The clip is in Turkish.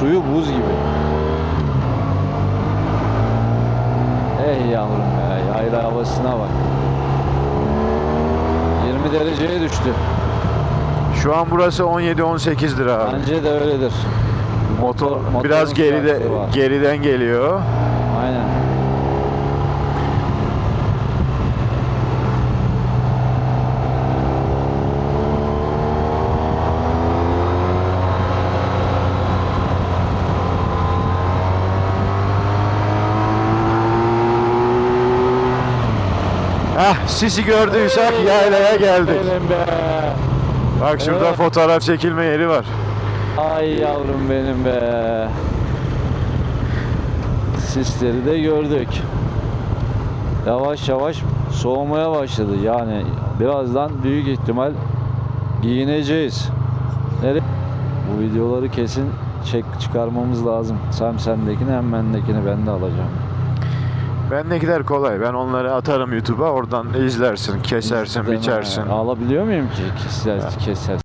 suyu buz gibi. Ey yavrum ya yayla havasına bak. 20 dereceye düştü. Şu an burası 17-18 lira abi. Bence de öyledir. Motor motorun biraz geride geriden geliyor. Hah sisi gördüysek yaylaya geldik. Benim be. Bak şurada Evet. fotoğraf çekilme yeri var. Ay yavrum benim be. Sisleri de gördük. Yavaş yavaş soğumaya başladı. Yani birazdan büyük ihtimal giyineceğiz. Nereye? Bu videoları kesin çek çıkarmamız lazım. Hem sendekini hem bendekini ben de alacağım. Bendekiler kolay. Ben onları atarım YouTube'a. Oradan izlersin, kesersin, Deme. biçersin. Alabiliyor muyum ki? Keser, keser.